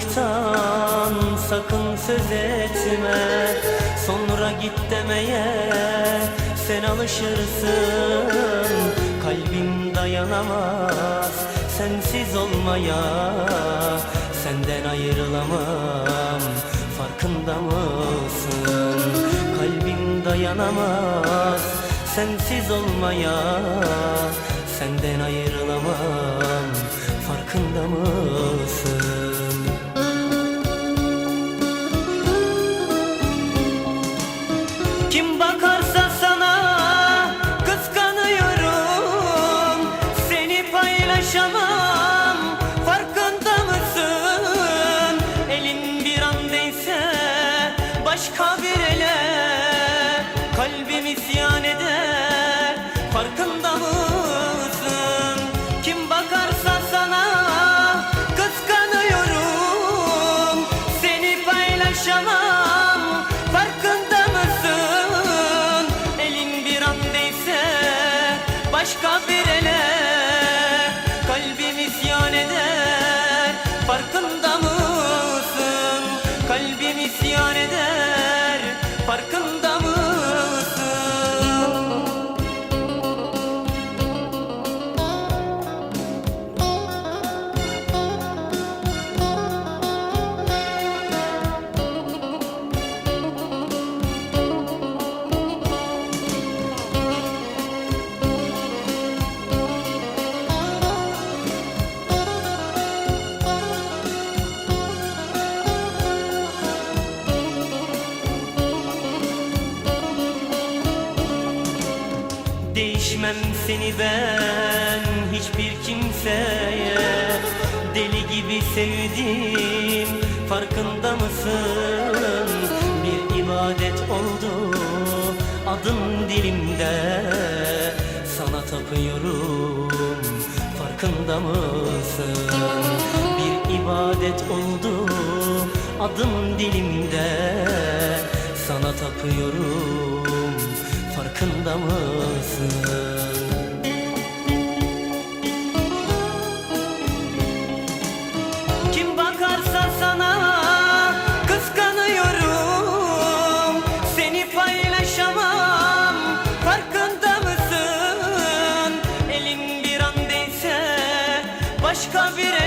Ayrılıktan sakın söz etme. Sonra git demeye sen alışırsın. Kalbim dayanamaz sensiz olmaya. Senden ayrılamam farkında mısın? Kalbim dayanamaz sensiz olmaya. Senden ayrılamam farkında mısın? Paylaşamam isyan eder Değişmem seni ben hiçbir kimseye Deli gibi sevdim farkında mısın? Bir ibadet oldu adım dilimde Sana tapıyorum farkında mısın? Bir ibadet oldu adım dilimde Sana tapıyorum farkında mısın? Kim bakarsa sana kıskanıyorum Seni paylaşamam farkında mısın? Elin bir an değse başka bir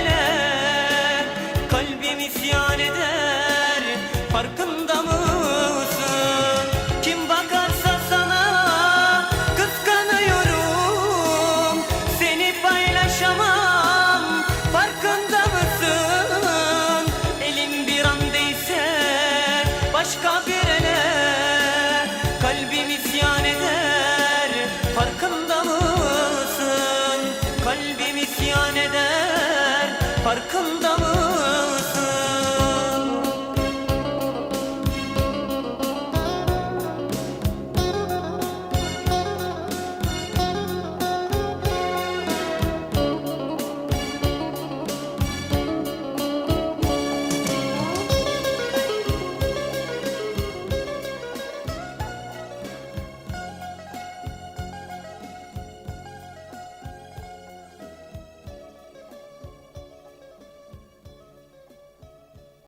Kalbim isyan eder farkında mısın? Kalbim isyan eder farkında